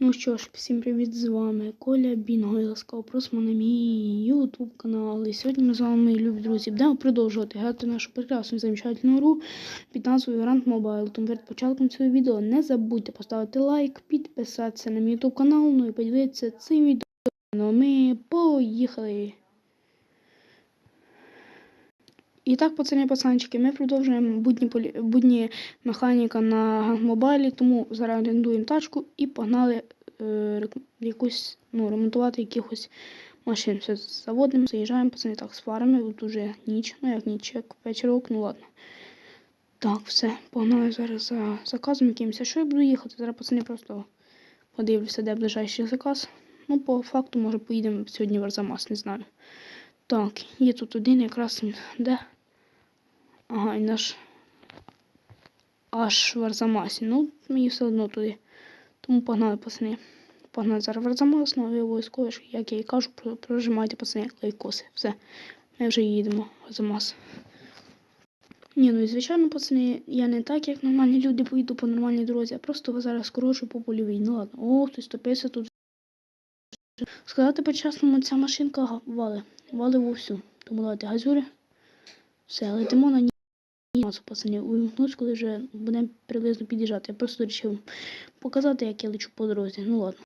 Ну що ж, всім привіт з вами Коля Бінго і ласкаво просимо на мій YouTube канал. І сьогодні ми з вами, любі друзі, будемо продовжувати грати нашу прекрасну і замечательну гру під назвою Grand Mobile. Тому перед початком цього відео не забудьте поставити лайк, підписатися на мій YouTube канал, ну і подивитися цим відео. Ну, ми поїхали. І так, пацани пацанчики, ми продовжуємо будні, полі... будні механіка на гангмобайлі, тому зараз орендуємо тачку і погнали е, якусь, ну, ремонтувати якихось машин. Все заводимо, заїжджаємо, пацани так з фарами, тут уже ніч, ну як ніч, як вечірок, ну ладно. Так, все, погнали зараз за заказом якимось. Що я буду їхати? Зараз пацани просто подивлюся, де ближайший заказ. Ну, по факту, може, поїдемо сьогодні в Арзамас, не знаю. Так, є тут один якраз де. Ага, і наш аж в Арзамасі. Ну, мені все одно туди. Тому погнали, пацани. Погнали зараз в Арзамас, ну ви обов'язково, як я і кажу, прожимайте, пацани, лайкоси. Все, ми вже їдемо в Арзамас. Ні, ну і звичайно, пацани, я не так, як нормальні люди поїду по нормальній дорозі, а просто зараз скорочу по польовій. Ну ладно. О, хтось топився тут. Сказати по-чесному, ця машинка вали. Вали вовсю. Тому давайте газюри. Все, летимо на ній. Пацани, увімкнусь, коли вже будемо приблизно під'їжджати. Я просто вирішив показати, як я лечу по дорозі. Ну ладно.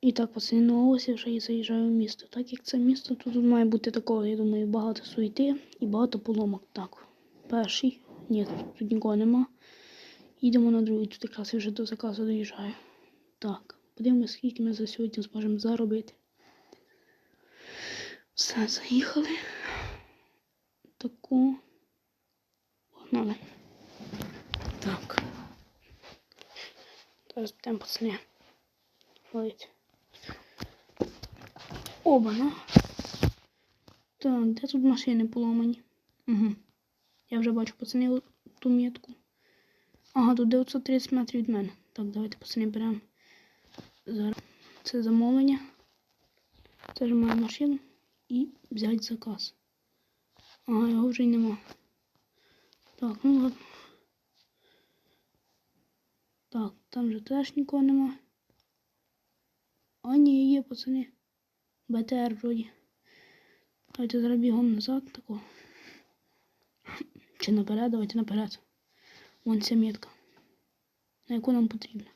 І так, пацани, ну ось я вже і заїжджаю в місто. Так як це місто, то тут має бути такого, я думаю, багато суєти і багато поломок. Так, перший. Ні, тут нікого нема. Їдемо на другий, тут якраз я вже до заказу доїжджаю. Так, подивимось, скільки ми за сьогодні зможемо заробити. Все, заїхали. Таку. Погнали. Так. Зараз будемо пацани. Ловить. Оба, ну. Так, де тут машини поломані? Угу. Я вже бачу пацани ту метку. Ага, тут 930 метрів від мене. Так, давайте пацани беремо. Зараз це замовлення. Зажимаємо машину і взяти заказ. Ага, його вже й нема. Так, ну ладно. Так, там же теж нікого нема. А ні, є, пацани. БТР вроді. Давайте зараз бігом назад тако. Чи наперед, давайте наперед. Вон ця метка. На яку нам потрібно.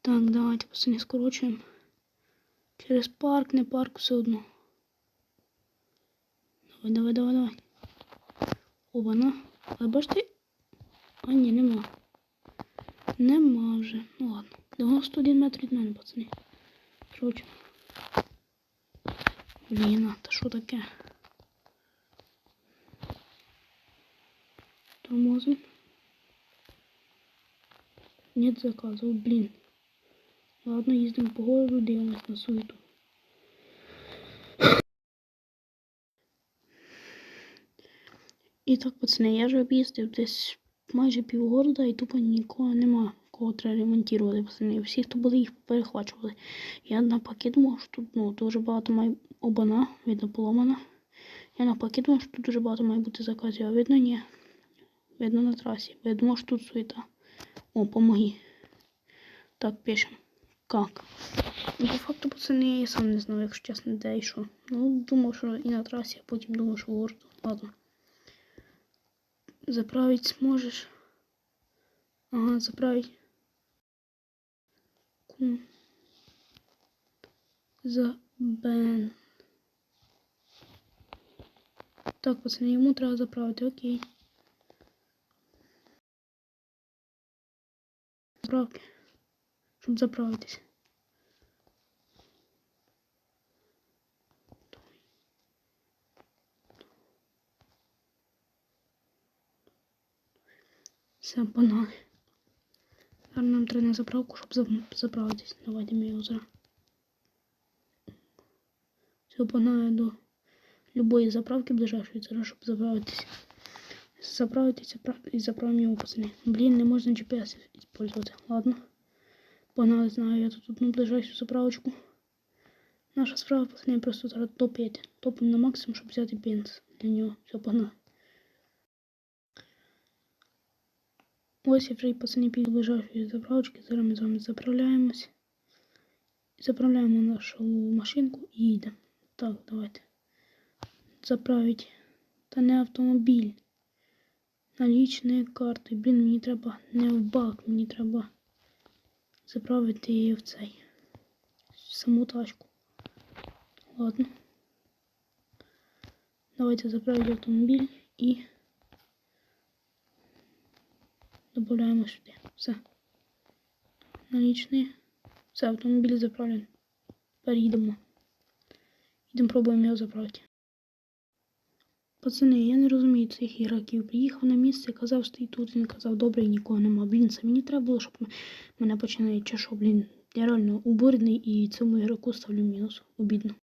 Так, давайте пацани скорочуємо. Через парк, не парк, все одно. Давай, давай, давай, давай. Оба-на. Але бачите? А ні, нема. Нема вже. Ну ладно. 91 метр від мене, пацани. Короче. Блін, та що таке? Тормозим. Нет заказов, блін. Ладно, їздимо по городу, дивимось на суету. І так, пацани, я вже об'їздив десь майже півгорода і тупо нікого нема, кого треба ремонтувати, пацани. Всі, хто були, їх перехвачували. Я навпаки думав, що тут ну, дуже багато має обана, видно поломана. Я навпаки думав, що тут дуже багато має бути заказів, а видно ні. Видно на трасі. Бо я думав, що тут суета. О, помоги. Так, пишем. Как? Ну, по факту, пацани, я сам не знав, якщо чесно, де і що. Ну, думав, що і на трасі, а потім думав, що в городу. Ладно. Заправить сможешь? Ага, заправить. За Бен. Так, пацани, йому треба заправити, окей. Заправки. Щоб заправитись. Все, погнали. Зараз нам треба на заправку, щоб заправитись. Давайте ми його. Все, погнали до любої заправки ближайшої зараз, щоб заправитись. Заправитися запра- і заправимо його, пацани. Блін, не можна GPS использовать. Ладно. Погнали, знаю я тут одну ближайшу заправочку. Наша справа, пацани, просто зараз топ-5. Топимо на максимум, щоб взяти бенз для нього. Все, погнали. Ось я вже і пацани під ближайшої заправочки. Зараз ми з вами заправляємось. Заправляємо нашу машинку і їдемо. Так, давайте. Заправить. Та не автомобіль. Налічні карти. Блін, мені треба не в бак, мені треба заправити її в цей. в Саму тачку. Ладно. Давайте заправити автомобіль і додаємо сюди. Все. Налічний. Все, автомобіль заправлений. Тепер їдемо. Їдемо пробуємо його заправити. Пацани, я не розумію цих ігроків. Приїхав на місце, казав, стоїть тут, він казав, добре, нікого нема. Блін, це мені треба було, щоб мене починає чи що, блін. Я реально уборний і цьому ігроку ставлю мінус. Обідно.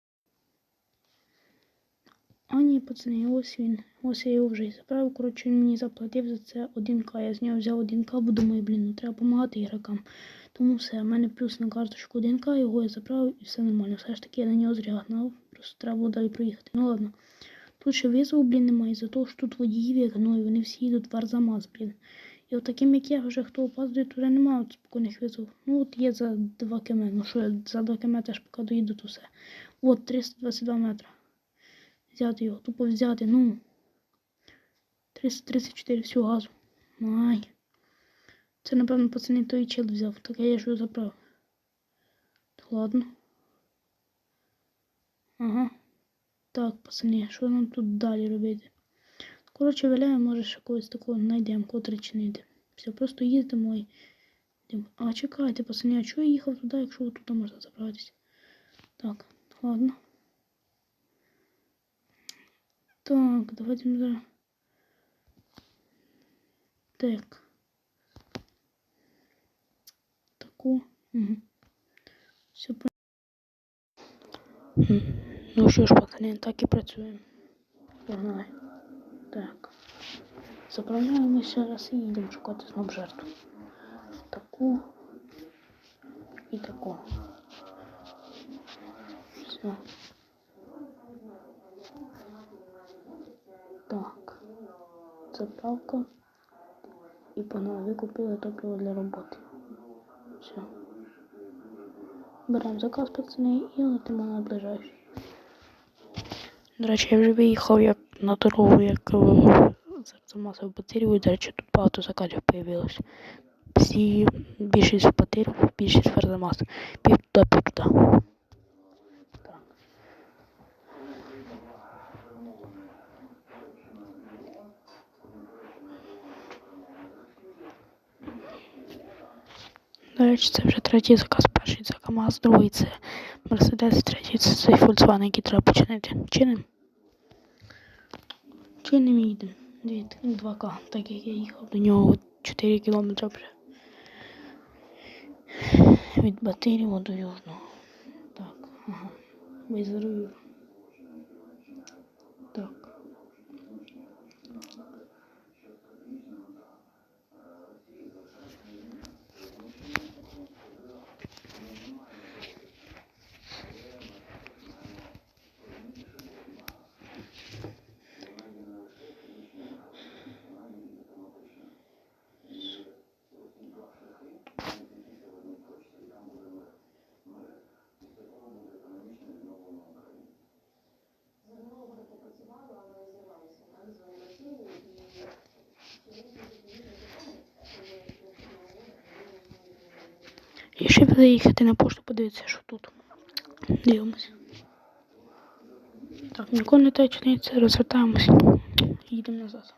А ні, пацани, ось він. Ось я його вже і заправив. Коротше, він мені заплатив за це 1К. Я з нього взяв 1К, бо думаю, блін, ну треба допомагати ігрокам. Тому все, в мене плюс на карточку 1К, його я заправив і все нормально. Все ж таки я на нього зря гнав. Просто треба було далі проїхати. Ну ладно. Тут ще визову, блін, немає, за того, що тут водіїв як гной, вони всі їдуть в Арзамас, блін. І от таким, як я, вже хто опаздує, вже немає от спокійних визов. Ну от є за 2 км. Ну що, я за 2 км теж поки доїду, то все. От 322 метри. Взяти його, тупо взяти, ну. 334 всю газу. Май. Це, напевно, пацани той чел взяв, так я ж його заправив. Ладно. Ага. Так, пацани, що нам тут далі робити? Коротше, валяємо, може ще когось такого знайдемо, котрий чинити. Все, просто їздимо і. А чекайте, пацани, а чого я їхав туди, якщо тут можна заправитися? Так, ладно. Так, давайте ми. Так. Таку. Угу. Все по. Ну що ж, пацани, так і працюємо. Погнали. Так. Заправляємося раз і їдемо шукати знов жертву. Таку і таку. Все. Так. Заправка. І. Ви купили топливо для роботи. Все. Беремо заказ, пацани, і летимо на ближайший. До речі, я вже виїхав як на дорогу, як замазав батарею. До речі, тут багато заказів появилось. Всі більшість в батарею, більшість в Арзамас. Пів туди, пів. До речі, це вже третій заказ. Перший це КАМАЗ, другий це Мерседес, третій це цей Volkswagen, який треба починити. Чиним? Чиним і їдемо. 2К, так як я їхав до нього 4 кілометри вже. Від Батирєва до Южного. Так, ага. Визерую. І ще заїхати на пошту, подивитися, що тут. Дивимося. Так, ніколи не течниця, розвертаємося. Їдемо назад.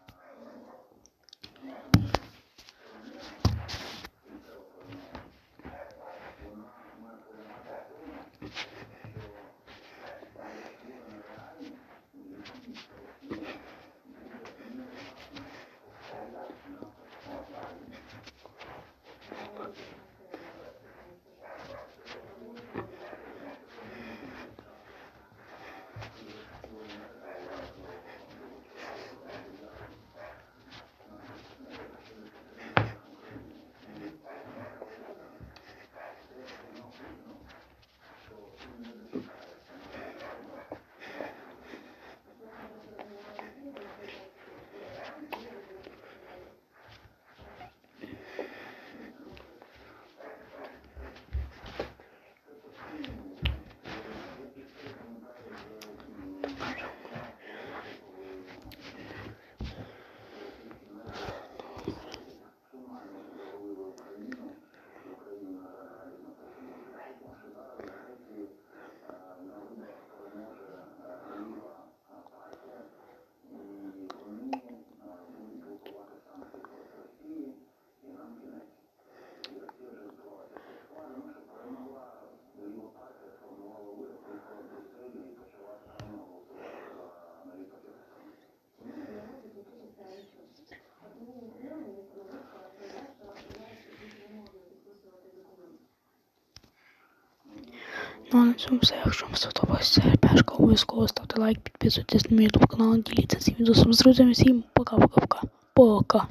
А цьому все. Якщо вам сподобалася ця РПшка, обов'язково ставте лайк, підписуйтесь на мій канал, діліться цим відео з друзями. Всім пока-пока-пока. Пока.